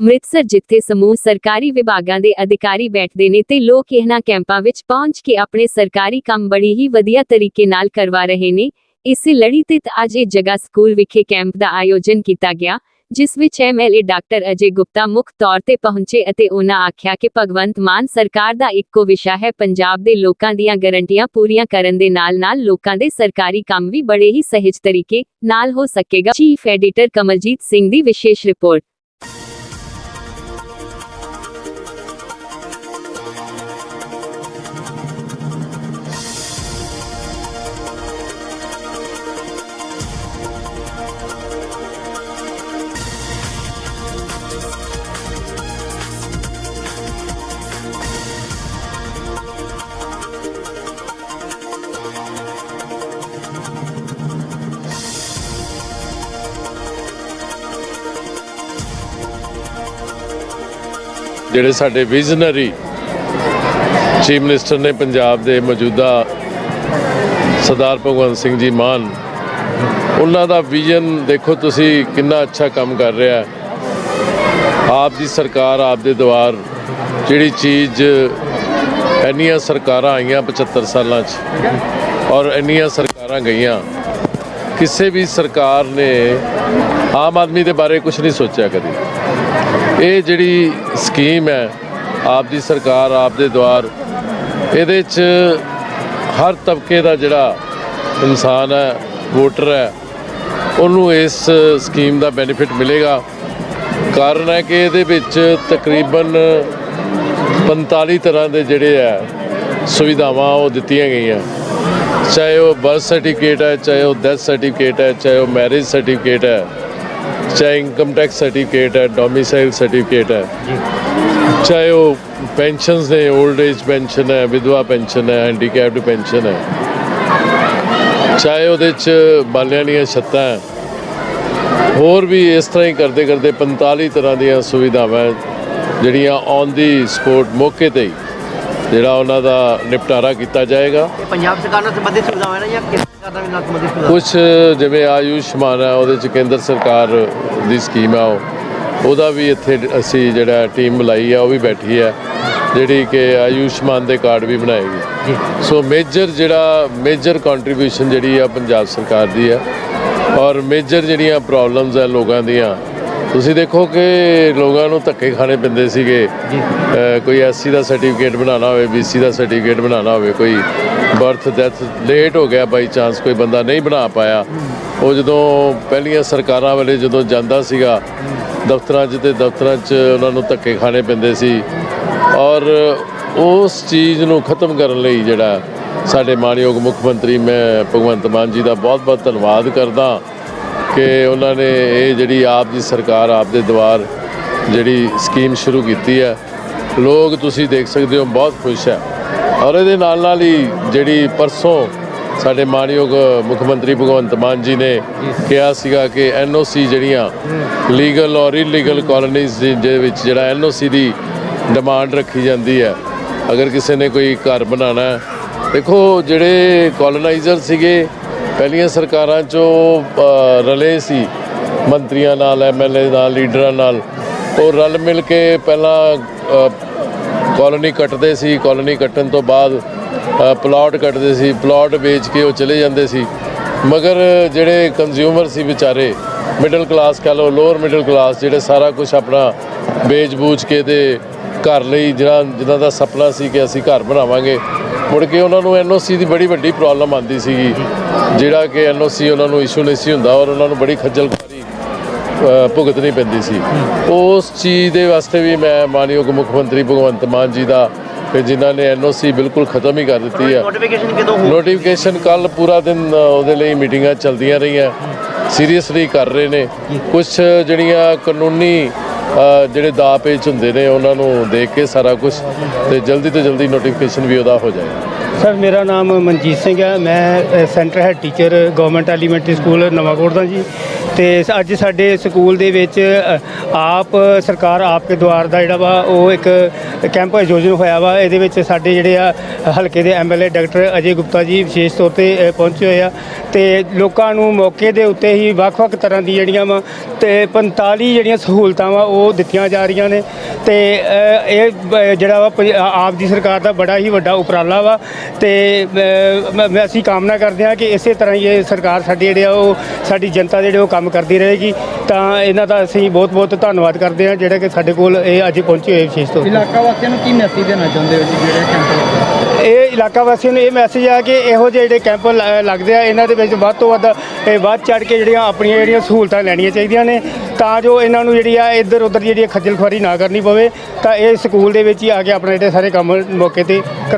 ਅੰਮ੍ਰਿਤਸਰ ਜਿੱਥੇ ਸਮੂਹ ਸਰਕਾਰੀ ਵਿਭਾਗਾਂ ਦੇ ਅਧਿਕਾਰੀ ਬੈਠਦੇ ਨੇ ਤੇ ਲੋਕ ਇਹਨਾਂ ਕੈਂਪਾਂ ਵਿੱਚ ਪਹੁੰਚ ਕੇ ਆਪਣੇ ਸਰਕਾਰੀ ਕੰਮ ਬੜੀ ਹੀ ਵਧੀਆ ਤਰੀਕੇ ਨਾਲ ਕਰਵਾ ਰਹੇ ਨੇ, ਇਸੇ ਲੜੀ ਤੇ ਅੱਜ ਇਹ ਜਗ੍ਹਾ ਸਕੂਲ ਵਿਖੇ ਕੈਂਪ ਦਾ ਆਯੋਜਨ ਕੀਤਾ ਗਿਆ। ਜਿਸ ਵਿੱਚ ਐਮਐਲਏ ਡਾਕਟਰ ਅਜੇ ਗੁਪਤਾ ਮੁੱਖ ਤੌਰ ਤੇ ਪਹੁੰਚੇ ਅਤੇ ਉਹਨਾਂ ਆਖਿਆ ਕਿ ਭਗਵੰਤ ਮਾਨ ਸਰਕਾਰ ਦਾ ਇੱਕੋ ਵਿਸ਼ਾ ਹੈ, ਪੰਜਾਬ ਦੇ ਲੋਕਾਂ ਦੀਆਂ ਗਰੰਟੀਆਂ ਪੂਰੀਆਂ ਕਰਨ ਦੇ ਨਾਲ-ਨਾਲ ਲੋਕਾਂ ਦੇ ਸਰਕਾਰੀ ਕੰਮ ਵੀ ਬੜੇ ਹੀ ਸਹਿਜ ਤਰੀਕੇ ਨਾਲ ਹੋ ਸਕੇਗਾ। ਚੀਫ ਐਡੀਟਰ ਕਮਲਜੀਤ ਸਿੰਘ ਦੀ ਵਿਸ਼ੇਸ਼ ਰਿਪੋਰਟ। ਜਿਹੜੇ ਸਾਡੇ ਵਿਜ਼ਨਰੀ ਚੀਫ ਮਿਨਿਸਟਰ ਨੇ ਪੰਜਾਬ ਦੇ ਮੌਜੂਦਾ ਸਰਦਾਰ ਭਗਵੰਤ ਸਿੰਘ ਜੀ ਮਾਨ, ਉਹਨਾਂ ਦਾ ਵਿਜ਼ਨ ਦੇਖੋ ਤੁਸੀਂ ਕਿੰਨਾ ਅੱਛਾ ਕੰਮ ਕਰ ਰਿਹਾ ਹੈ। ਆਪ ਦੀ ਸਰਕਾਰ, ਆਪ ਦੇ ਦੁਆਰ ਜਿਹੜੀ ਚੀਜ਼ ਇੰਨੀਆਂ ਸਰਕਾਰਾਂ ਆਈਆਂ 75 ਸਾਲਾਂ 'ਚ ਔਰ ਇੰਨੀਆਂ ਸਰਕਾਰਾਂ ਗਈਆਂ, ਕਿਸੇ ਵੀ ਸਰਕਾਰ ਨੇ ਆਮ ਆਦਮੀ ਦੇ ਬਾਰੇ ਕੁਝ ਨਹੀਂ ਸੋਚਿਆ ਕਦੀ। ਇਹ ਜਿਹੜੀ ਸਕੀਮ ਹੈ, ਆਪ ਦੀ ਸਰਕਾਰ, ਆਪ ਦੇ ਦੁਆਰ ਇਹਦੇ 'ਚ ਹਰ ਤਬਕੇ ਦਾ ਜਿਹੜਾ ਇਨਸਾਨ ਹੈ, ਵੋਟਰ ਹੈ, ਉਹਨੂੰ ਇਸ ਸਕੀਮ ਦਾ ਬੈਨੀਫਿਟ ਮਿਲੇਗਾ। ਕਾਰਨ ਹੈ ਕਿ ਇਹਦੇ ਵਿੱਚ ਤਕਰੀਬਨ 45 ਤਰ੍ਹਾਂ ਦੇ ਜਿਹੜੇ ਆ ਸੁਵਿਧਾਵਾਂ ਉਹ ਦਿੱਤੀਆਂ ਗਈਆਂ। ਚਾਹੇ ਉਹ ਬਰਥ ਸਰਟੀਫਿਕੇਟ ਹੈ ਚਾਹੇ ਉਹ ਡੈਥ ਸਰਟੀਫਿਕੇਟ ਹੈ ਚਾਹੇ ਉਹ ਮੈਰਿਜ ਸਰਟੀਫਿਕੇਟ ਹੈ ਚਾਹੇ ਇਨਕਮ ਟੈਕਸ ਸਰਟੀਫਿਕੇਟ ਹੈ ਡੋਮਿਸਾਈਲ ਸਰਟੀਫਿਕੇਟ ਹੈ। ਚਾਹੇ ਉਹ ਪੈਨਸ਼ਨਸ ਨੇ 올ਡ ਏਜ ਪੈਨਸ਼ਨ ਹੈ ਵਿਧਵਾ ਪੈਨਸ਼ਨ ਹੈ ਹੈਂਡੀਕੈਪਡ ਪੈਨਸ਼ਨ ਹੈ। ਚਾਹੇ ਉਹਦੇ ਚ ਬਾਲਿਆਂ ਦੀਆਂ ਛੱਤਾਂ ਹੈ। ਹੋਰ ਵੀ ਇਸ ਤਰ੍ਹਾਂ ਹੀ ਕਰਦੇ ਕਰਦੇ 45 ਤਰ੍ਹਾਂ ਦੀਆਂ ਸੁਵਿਧਾਵਾਂ ਜਿਹੜੀਆਂ ਔਨ ਦੀ ਸਪੋਰਟ ਮੌਕੇ ਤੇ ਹੀ ਜਿਹੜਾ ਉਹਨਾਂ ਦਾ ਨਿਪਟਾਰਾ ਕੀਤਾ ਜਾਏਗਾ। ਪੰਜਾਬ ਸਰਕਾਰ ਨਾਲ ਸੰਬੰਧਿਤ ਸੁਵਿਧਾਵਾਂ ਨੇ ਜਾਂ ਕੇਂਦਰ ਸਰਕਾਰ ਨਾਲ ਵੀ ਨਾਲ ਸੰਬੰਧਿਤ ਸੁਵਿਧਾਵਾਂ? ਕੁਝ ਜਿਵੇਂ ਆਯੁਸ਼ਮਾਨ ਹੈ ਉਹਦੇ ਚ ਕੇਂਦਰ ਸਰਕਾਰ ਦੀ ਸਕੀਮ ਆ ਉਹ। ਉਹਦਾ ਵੀ ਇੱਥੇ ਅਸੀਂ ਜਿਹੜਾ ਟੀਮ ਬੁਲਾਈ ਆ ਉਹ ਵੀ ਬੈਠੀ ਹੈ ਜਿਹੜੀ ਕਿ ਆਯੁਸ਼ਮਾਨ ਦੇ ਕਾਰਡ ਵੀ ਬਣਾਏਗੀ। ਸੋ ਮੇਜਰ ਜਿਹੜਾ ਮੇਜਰ ਕੰਟਰੀਬਿਊਸ਼ਨ ਜਿਹੜੀ ਆ ਪੰਜਾਬ ਸਰਕਾਰ ਦੀ ਹੈ ਔਰ ਮੇਜਰ ਜਿਹੜੀਆਂ ਪ੍ਰੋਬਲਮਸ ਆ ਲੋਕਾਂ ਦੀਆਂ ਤੁਸੀਂ ਦੇਖੋ ਕਿ ਲੋਕਾਂ ਨੂੰ ਧੱਕੇ ਖਾਣੇ ਪੈਂਦੇ ਸੀਗੇ। ਕੋਈ ਐਸਸੀ ਦਾ ਸਰਟੀਫਿਕੇਟ ਬਣਾਉਣਾ ਹੋਵੇ ਬੀਸੀ ਦਾ ਸਰਟੀਫਿਕੇਟ ਬਣਾਉਣਾ ਹੋਵੇ ਕੋਈ ਬਰਥ ਡੈਥ ਲੇਟ ਹੋ ਗਿਆ ਬਾਈ ਚਾਂਸ ਕੋਈ ਬੰਦਾ ਨਹੀਂ ਬਣਾ ਪਾਇਆ। ਉਹ ਜਦੋਂ ਪਹਿਲੀਆਂ ਸਰਕਾਰਾਂ ਵੇਲੇ ਜਦੋਂ ਜਾਂਦਾ ਸੀਗਾ ਦਫ਼ਤਰਾਂ 'ਚ ਤੇ ਦਫ਼ਤਰਾਂ 'ਚ ਉਹਨਾਂ ਨੂੰ ਧੱਕੇ ਖਾਣੇ ਪੈਂਦੇ ਸੀ। ਔਰ ਉਸ ਚੀਜ਼ ਨੂੰ ਖਤਮ ਕਰਨ ਲਈ ਜਿਹੜਾ ਸਾਡੇ ਮਾਨਯੋਗ ਮੁੱਖ ਮੰਤਰੀ ਮੈਂ ਭਗਵੰਤ ਮਾਨ ਜੀ ਦਾ ਬਹੁਤ-ਬਹੁਤ ਧੰਨਵਾਦ ਕਰਦਾ ਕਿ ਉਹਨਾਂ ਨੇ ਇਹ ਜਿਹੜੀ ਆਪ ਦੀ ਸਰਕਾਰ, ਆਪ ਦੇ ਦੁਆਰ ਜਿਹੜੀ ਸਕੀਮ ਸ਼ੁਰੂ ਕੀਤੀ ਹੈ, ਲੋਕ ਤੁਸੀਂ ਦੇਖ ਸਕਦੇ ਹੋ ਬਹੁਤ ਖੁਸ਼ ਹੈ। ਔਰ ਇਹਦੇ ਨਾਲ ਨਾਲ ਹੀ ਜਿਹੜੀ ਪਰਸੋਂ ਸਾਡੇ ਮਾਨਯੋਗ ਮੁੱਖ ਮੰਤਰੀ ਭਗਵੰਤ ਮਾਨ ਜੀ ਨੇ ਕਿਹਾ ਸੀਗਾ ਕਿ ਐਨਓਸੀ ਜਿਹੜੀਆਂ ਲੀਗਲ ਔਰ ਇਲੀਗਲ ਕਾਲੋਨੀਜ਼ ਦੇ ਵਿੱਚ ਜਿਹੜਾ ਐਨਓਸੀ ਦੀ ਡਿਮਾਂਡ ਰੱਖੀ ਜਾਂਦੀ ਹੈ, ਅਗਰ ਕਿਸੇ ਨੇ ਕੋਈ ਘਰ ਬਣਾਉਣਾ ਦੇਖੋ ਜਿਹੜੇ ਕਲੋਨਾਈਜ਼ਰ ਸੀਗੇ ਪਹਿਲੀਆਂ ਸਰਕਾਰਾਂ 'ਚੋਂ ਰਲੇ ਸੀ ਮੰਤਰੀਆਂ ਨਾਲ ਐਮਐਲਏ ਨਾਲ ਲੀਡਰਾਂ ਨਾਲ। ਉਹ ਰਲ ਮਿਲ ਕੇ ਪਹਿਲਾਂ ਅ, ਕੱਟਦੇ ਸੀ। ਕਾਲੋਨੀ ਕੱਟਣ ਤੋਂ ਬਾਅਦ ਪਲਾਟ ਕੱਟਦੇ ਸੀ। ਪਲਾਟ ਵੇਚ ਕੇ ਉਹ ਚਲੇ ਜਾਂਦੇ ਸੀ। ਮਗਰ ਜਿਹੜੇ ਕੰਜ਼ਿਊਮਰ ਸੀ ਵਿਚਾਰੇ ਮਿਡਲ ਕਲਾਸ ਕਹ ਲਓ ਲੋਅਰ ਮਿਡਲ ਕਲਾਸ ਜਿਹੜੇ ਸਾਰਾ ਕੁਝ ਆਪਣਾ ਵੇਚ-ਬੂਝ ਕੇ ਤੇ ਘਰ ਲਈ ਜਿਹੜਾ ਜਿਹਨਾਂ ਦਾ ਸੁਪਨਾ ਸੀ ਕਿ ਅਸੀਂ ਘਰ ਬਣਾਵਾਂਗੇ ਮੁੜ ਕੇ ਉਹਨਾਂ ਨੂੰ ਐਨਓਸੀ ਦੀ ਬੜੀ ਵੱਡੀ ਪ੍ਰੋਬਲਮ ਆਉਂਦੀ ਸੀਗੀ। ਜਿਹੜਾ ਕਿ ਐਨਓਸੀ ਉਹਨਾਂ ਨੂੰ ਇਸ਼ੂ ਨਹੀਂ ਸੀ ਹੁੰਦਾ ਔਰ ਉਹਨਾਂ ਨੂੰ ਬੜੀ ਖੱਜਲ ਭੁਗਤਣੀ ਪੈਂਦੀ ਸੀ। ਉਸ ਚੀਜ਼ ਦੇ ਵਾਸਤੇ ਵੀ ਮੈਂ ਮਾਨਯੋਗ ਮੁੱਖ ਮੰਤਰੀ ਭਗਵੰਤ ਮਾਨ ਜੀ ਦਾ ਕਿ ਜਿਨ੍ਹਾਂ ਨੇ ਐਨਓਸੀ ਬਿਲਕੁਲ ਖਤਮ ਹੀ ਕਰ ਦਿੱਤੀ ਹੈ। ਨੋਟੀਫਿਕੇਸ਼ਨ ਕਦੋਂ ਹੋ ਨੋਟੀਫਿਕੇਸ਼ਨ ਕੱਲ ਪੂਰਾ ਦਿਨ ਉਹਦੇ ਲਈ ਮੀਟਿੰਗਾਂ ਚੱਲਦੀਆਂ ਰਹੀਆਂ। ਸੀਰੀਅਸਲੀ ਕਰ ਰਹੇ ਨੇ। ਕੁਝ ਜਿਹੜੀਆਂ ਕਾਨੂੰਨੀ ਜਿਹੜੇ ਦਾ ਪੇਚ ਹੁੰਦੇ ਨੇ, ਉਹਨਾਂ ਨੂੰ ਦੇਖ ਕੇ ਸਾਰਾ ਕੁਝ ਤੇ ਜਲਦੀ ਤੋਂ ਜਲਦੀ ਨੋਟੀਫਿਕੇਸ਼ਨ ਵੀ ਉਹਦਾ ਹੋ ਜਾਏ ਸਰ, ਮੇਰਾ ਨਾਮ ਮਨਜੀਤ ਸਿੰਘ ਹੈ। ਮੈਂ centre head teacher government elementary school Nawankot ਦਾ ਜੀ। ਤੇ ਅੱਜ ਸਾਡੇ ਸਕੂਲ ਦੇ ਵਿੱਚ ਆਪ ਸਰਕਾਰ ਆਪ ਕੇ ਦੁਆਰ ਦਾ ਜਿਹੜਾ ਵਾ, ਉਹ ਇੱਕ ਕੈਂਪ ਆਯੋਜਨ ਹੋਇਆ ਵਾ। ਇਹਦੇ ਵਿੱਚ ਸਾਡੇ ਜਿਹੜੇ ਆ, ਹਲਕੇ ਦੇ ਐਮਐਲਏ ਡਾਕਟਰ ਅਜੇ ਗੁਪਤਾ ਜੀ ਵਿਸ਼ੇਸ਼ ਤੌਰ ਤੇ ਪਹੁੰਚੇ ਹੋਏ ਆ। ਤੇ ਲੋਕਾਂ ਨੂੰ ਮੌਕੇ ਦੇ ਉੱਤੇ ਹੀ ਵੱਖ-ਵੱਖ ਤਰ੍ਹਾਂ ਦੀ ਜਿਹੜੀਆਂ ਵਾ, ਤੇ 45 ਜਿਹੜੀਆਂ ਸਹੂਲਤਾਂ ਵਾ, ਉਹ ਦਿੱਤੀਆਂ ਜਾ ਰਹੀਆਂ ਨੇ। ਤੇ ਇਹ ਜਿਹੜਾ ਵਾ ਆਪ ਦੀ ਸਰਕਾਰ ਦਾ ਬੜਾ ਹੀ ਵੱਡਾ ਉਪਰਾਲਾ ਵਾ। ਤੇ ਅਸੀਂ ਕਾਮਨਾ ਕਰਦੇ ਹਾਂ ਕਿ ਇਸੇ ਤਰ੍ਹਾਂ ਹੀ ਇਹ ਸਰਕਾਰ ਸਾਡੀ ਜਿਹੜੇ ਆ, ਉਹ ਸਾਡੀ ਜਨਤਾ ਜਿਹੜੇ ਉਹ ਕੰਮ ਕੰਮ ਕਰਦੀ ਰਹੇਗੀ ਤਾਂ ਇਹਨਾਂ ਦਾ ਅਸੀਂ ਬਹੁਤ-ਬਹੁਤ ਧੰਨਵਾਦ ਕਰਦੇ ਹਾਂ ਜਿਹੜੇ ਕਿ ਸਾਡੇ ਕੋਲ ਇਹ ਅੱਜ ਪਹੁੰਚੇ ਹੋਏ ਵਿਸ਼ੇਸ਼ ਤੌਰ ਤੇ। ਇਲਾਕਾ ਵਾਸੀਆਂ ਨੂੰ ਕੀ ਮੈਸੇਜ ਦੇਣਾ ਚਾਹੁੰਦੇ ਹੋ ਜੀ ਜਿਹੜੇ ਕੈਂਪ ਇਹ ਇਲਾਕਾ ਵਾਸੀਆਂ ਨੂੰ ਇਹ ਮੈਸੇਜ ਆ ਕਿ ਇਹੋ ਜਿਹੇ ਜਿਹੜੇ ਕੈਂਪ ਲ- ਲੱਗਦੇ ਆ ਇਹਨਾਂ ਦੇ ਵਿੱਚ ਵੱਧ ਤੋਂ ਵੱਧ ਇਹ ਵੱਧ ਚੜ ਕੇ ਜਿਹੜੀਆਂ ਆਪਣੀਆਂ ਜਿਹੜੀਆਂ ਸਹੂਲਤਾਂ ਲੈਣੀਆਂ ਚਾਹੀਦੀਆਂ ਨੇ ਤਾਂ ਜੋ ਇਹਨਾਂ ਨੂੰ ਜਿਹੜੀ ਆ ਇੱਧਰ ਉੱਧਰ ਜਿਹੜੀ ਖੱਜਲ ਖੁਆਰੀ ਨਾ ਕਰਨੀ ਪਵੇ ਤਾਂ ਇਹ ਸਕੂਲ ਦੇ ਵਿੱਚ ਹੀ ਆ ਕੇ ਆਪਣਾ ਜਿਹੜੇ ਸਾਰੇ ਕੰਮ ਮੌਕੇ ਤੇ ਕਰ